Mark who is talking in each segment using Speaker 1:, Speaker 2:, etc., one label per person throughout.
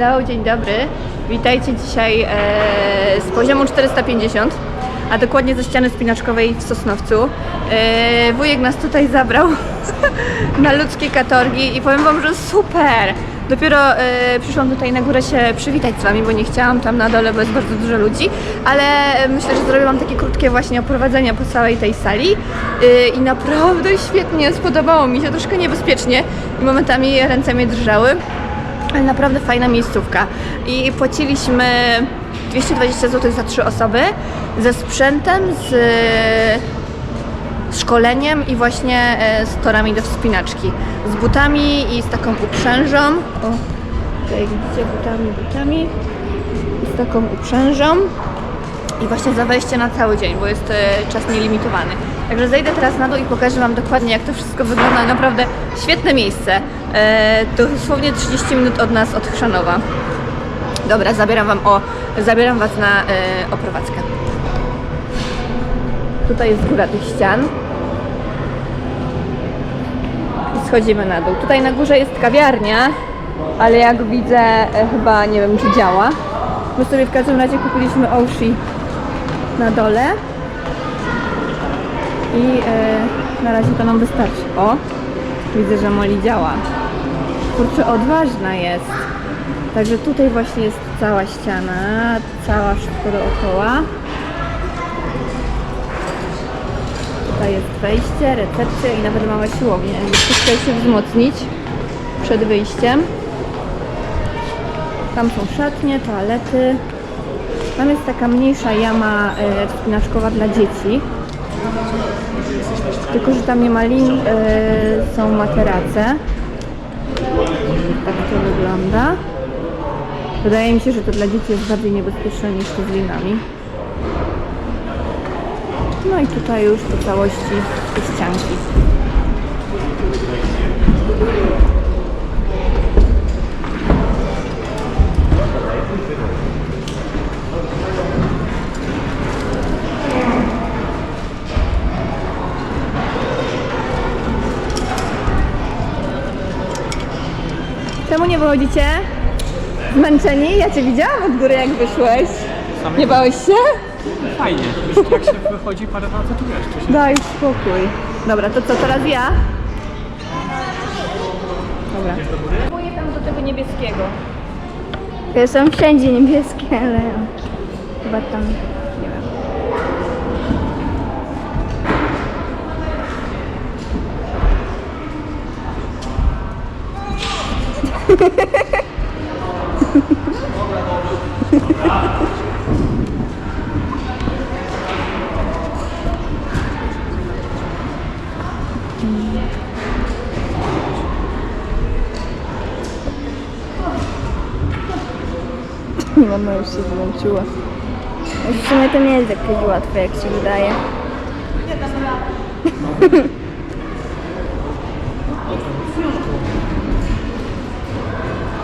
Speaker 1: Hello, dzień dobry. Witajcie dzisiaj e, z poziomu 450, a dokładnie ze ściany spinaczkowej w Sosnowcu. E, wujek nas tutaj zabrał na ludzkie katorgi i powiem Wam, że super! Dopiero e, przyszłam tutaj na górę się przywitać z Wami, bo nie chciałam tam na dole, bo jest bardzo dużo ludzi, ale myślę, że zrobię Wam takie krótkie właśnie oprowadzenia po całej tej sali e, i naprawdę świetnie, spodobało mi się, troszkę niebezpiecznie i momentami ręce mnie drżały. Ale naprawdę fajna miejscówka. I płaciliśmy 220 zł za trzy osoby ze sprzętem, z, szkoleniem i właśnie e, z torami do wspinaczki. Z butami i z taką uprzężą. O, tutaj widzicie, butami, butami. I z taką uprzężą. I właśnie za wejście na cały dzień, bo jest e, czas nielimitowany. Także zejdę teraz na dół i pokażę Wam dokładnie, jak to wszystko wygląda. Naprawdę świetne miejsce. E, dosłownie 30 minut od nas, od Chrzanowa. Dobra, zabieram Wam o, zabieram Was na e, oprowadzkę. Tutaj jest góra tych ścian. I schodzimy na dół. Tutaj na górze jest kawiarnia, ale jak widzę, e, chyba nie wiem, czy działa. My sobie w każdym razie kupiliśmy Oshi na dole. I e, na razie to nam wystarczy. O, widzę, że Moli działa. Kurczę, odważna jest. Także tutaj właśnie jest cała ściana, cała wszystko dookoła. Tutaj jest wejście, recepcja i nawet mała siłownia. Ktoś chciał się wzmocnić przed wyjściem. Tam są szatnie, toalety. Tam jest taka mniejsza jama e, wspinaczkowa dla dzieci. Tylko, że tam nie ma lin, e, są materace. Tak to wygląda. Wydaje mi się, że to dla dzieci jest bardziej niebezpieczne niż to z linami. No i tutaj już po całości te ścianki. Czemu nie wychodzicie? Zmęczeni? Ja cię widziałam od góry jak wyszłeś. Nie bałeś się?
Speaker 2: Fajnie. Już jak się wychodzi parę razy, to jeszcze się...
Speaker 1: Daj spokój. Dobra, to co, teraz ja? Dobra. Próbuję tam do tego niebieskiego.
Speaker 3: Są wszędzie niebieskie, ale chyba tam, nie wiem.
Speaker 1: Mama już się zmęczyła.
Speaker 3: W sumie to nie jest jakieś łatwe, jak się wydaje.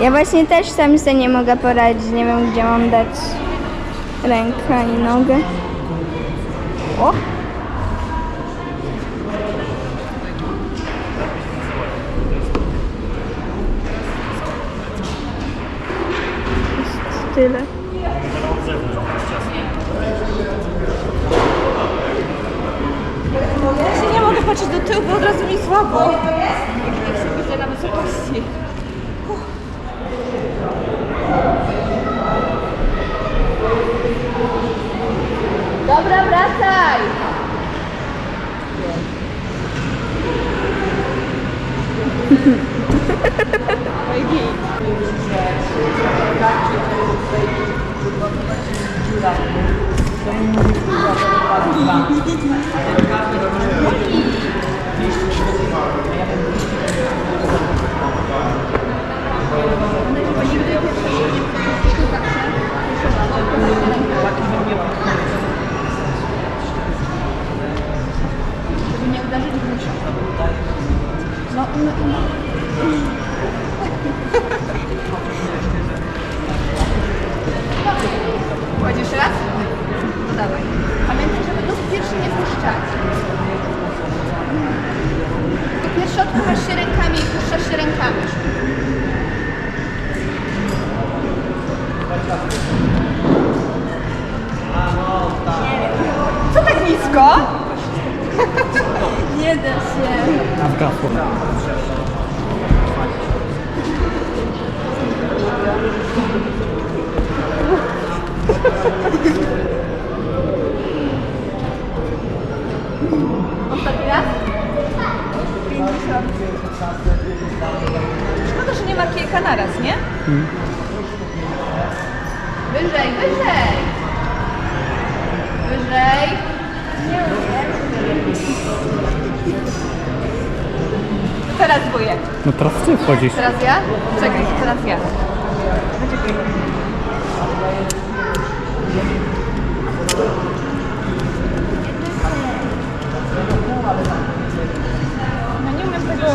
Speaker 3: Ja właśnie też sam sobie nie mogę poradzić, nie wiem gdzie mam dać rękę i nogę. O! Jest tyle.
Speaker 1: Ja się nie mogę patrzeć do tyłu, bo od razu mi słabo. Jak się na wysokości. Dobra, wracaj! Żeby Nie
Speaker 3: da się.
Speaker 2: Zgasło.
Speaker 1: Ostatni raz? 50. Szkoda, że nie ma kilka naraz, nie? Wyżej, wyżej! Wyżej! Teraz wujek.
Speaker 2: No teraz ty wchodzisz.
Speaker 1: Teraz ja? Czekaj, teraz ja. No nie umiem tego...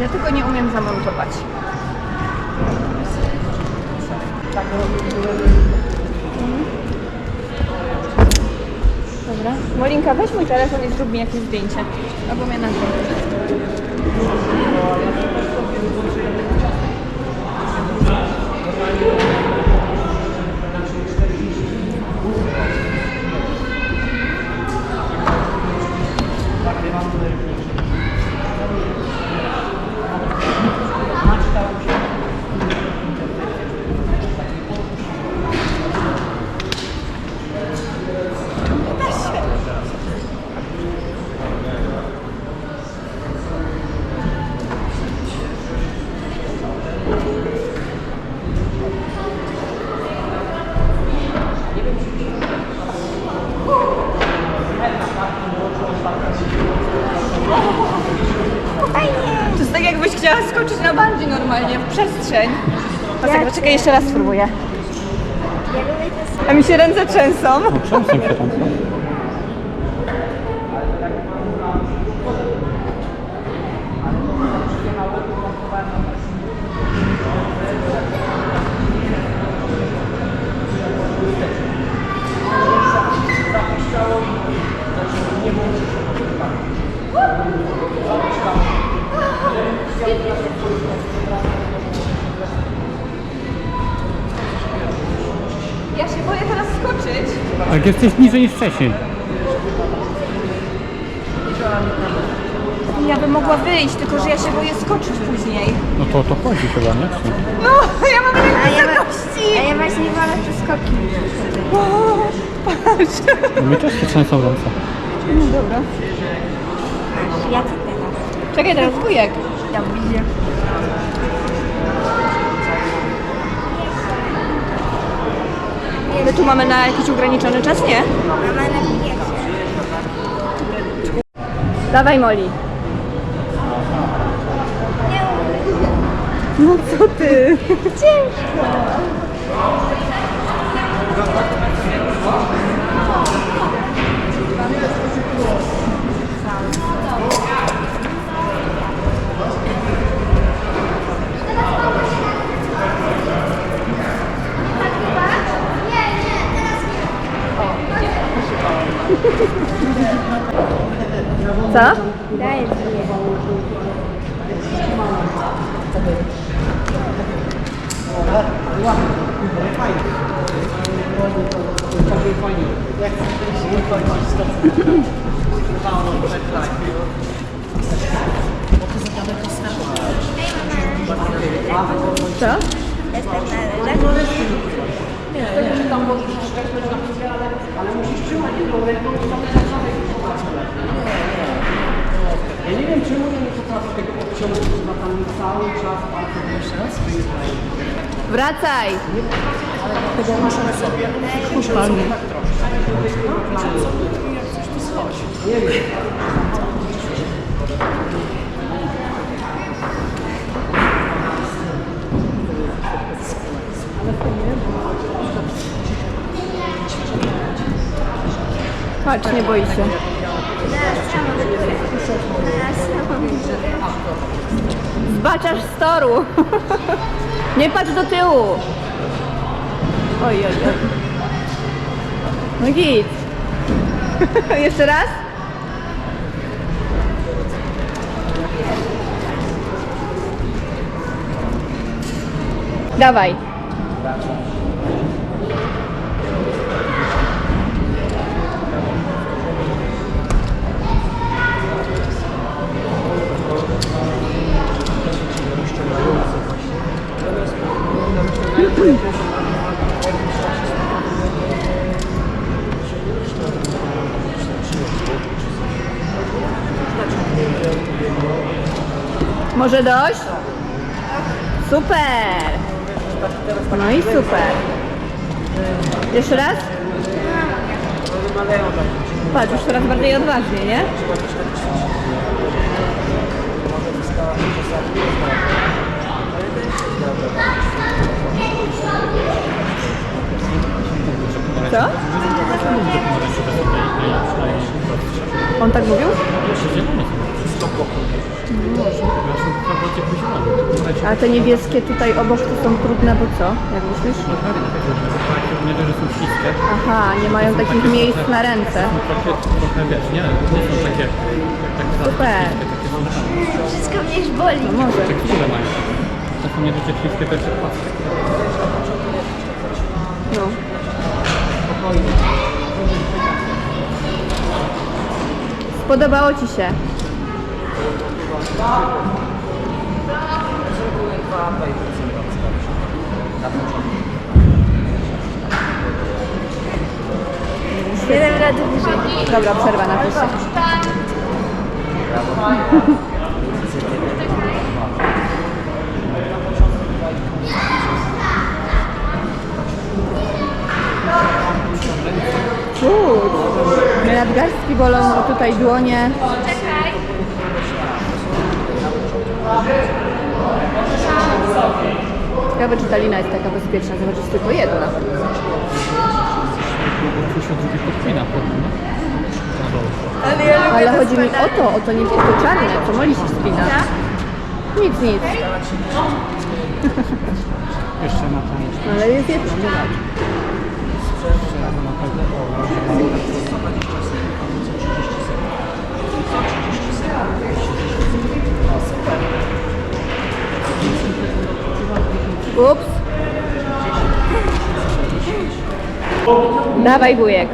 Speaker 1: Ja tylko nie umiem zamontować. Dobra. Molinka, weź mój telefon i zrób mi jakieś zdjęcie. Albo mnie nagraj. Czekaj, jeszcze raz spróbuję. A mi się ręce trzęsą.
Speaker 2: No trzęsą się tam.
Speaker 1: Ja się boję teraz skoczyć.
Speaker 2: Ale jesteś niżej niż wcześniej.
Speaker 1: Ja bym mogła wyjść, tylko że ja się boję skoczyć później.
Speaker 2: No to o to chodzi chyba, nie? Czy?
Speaker 1: No, ja mam
Speaker 3: A ja,
Speaker 1: wysokości.
Speaker 3: a ja właśnie wolę przeskoki.
Speaker 2: No mi też się trzęsą ręce.
Speaker 1: No dobra.
Speaker 3: Ja ci teraz.
Speaker 1: Czekaj, teraz wujek.
Speaker 3: Dobrze.
Speaker 1: My tu mamy na jakiś ograniczony czas, nie?
Speaker 3: Napije się.
Speaker 1: Dawaj, Moli. No co ty?
Speaker 3: Ciężko.
Speaker 1: Co?
Speaker 3: Dajesz mi.
Speaker 1: Co?
Speaker 3: Jestem na leżaku.
Speaker 4: Ja nie wiem czemu ja nie potrafię tego odciągnąć, że tam cały czas bardzo jeszcze raz
Speaker 1: Wracaj.
Speaker 4: Tego muszę sobie usiąść tak troszkę. Nie wiem.
Speaker 1: Nie się.
Speaker 3: Teraz sama do Teraz sama do góry.
Speaker 1: Zbaczasz z toru. Nie patrz do tyłu. Oj, oj, oj. No git. Jeszcze raz? Dawaj. Może dość? Super! No i super. Jeszcze raz? Patrz, już teraz bardziej odważnie, nie? Co? On tak mówił? A te niebieskie tutaj obok to są trudne, bo co? Jak myślisz?
Speaker 2: Nie dość, że są śliskie,
Speaker 1: Aha, nie mają takich miejsc na ręce.
Speaker 2: trochę, trochę wiesz, nie, nie są takie, zwane
Speaker 1: Super.
Speaker 2: takie
Speaker 3: Wszystko mnie już boli.
Speaker 1: No może.
Speaker 2: teksturę mają. To są nie dość, że śliskie, to płaskie.
Speaker 1: Spodobało Ci się?
Speaker 3: Nie dam rady wyżej.
Speaker 1: Dobra, przerwa na pisie. Nadgarstki bolą, tutaj dłonie. Ciekawe, czy ta lina jest taka bezpieczna. Zobacz, jest tylko jedna.
Speaker 3: Ale ja
Speaker 1: Ale
Speaker 3: to
Speaker 1: chodzi mi o to, o to nie to czarne, co Moli się spina. Nic, nic.
Speaker 2: Jeszcze na tą,
Speaker 1: Ale jest jedno, zobacz. Dawaj wujek.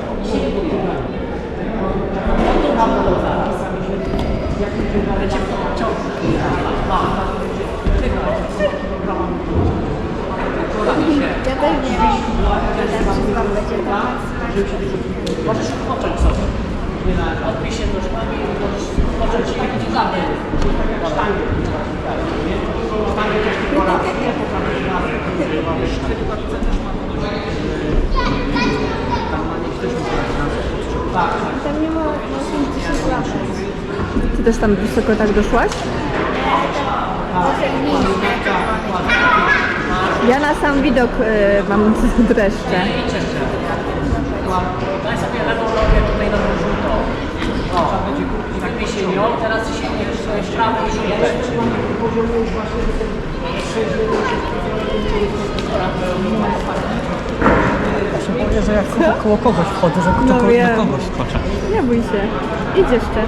Speaker 3: Ja też będzie.
Speaker 4: Możesz odpocząć sobie. Odbij się nóżkami możesz odpocząć i ci zabrać. Sztangę. Sztangę też tylko raz. Potrafisz raz. Tam
Speaker 3: nie ma, można gdzieś złapać.
Speaker 1: Ty też tam wysoko tak doszłaś? Ja na sam widok y, mam dreszcze.
Speaker 4: Daj sobie lewą nogę tutaj na tą żółtą. O, tak mi się miał, teraz się nie w prawą i żółtą.
Speaker 2: Ja się jak koło, koło kogoś wchodzę, że
Speaker 1: No
Speaker 2: koło,
Speaker 1: wiem.
Speaker 2: do kogoś skoczę.
Speaker 1: Nie bój się. Idź jeszcze.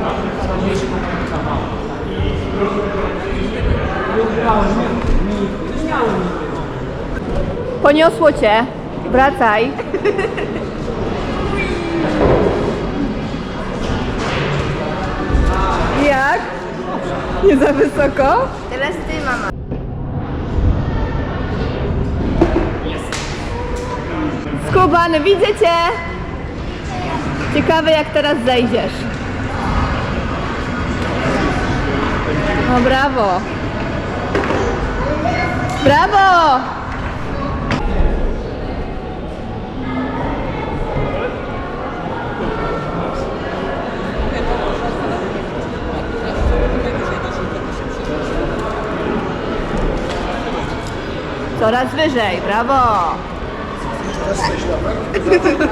Speaker 1: Poniosło cię. Wracaj. Jak? Nie za wysoko?
Speaker 3: Teraz
Speaker 1: Skubany, widzę cię! Ciekawe jak teraz zejdziesz. No brawo! Brawo! Coraz wyżej, brawo! Спасибо.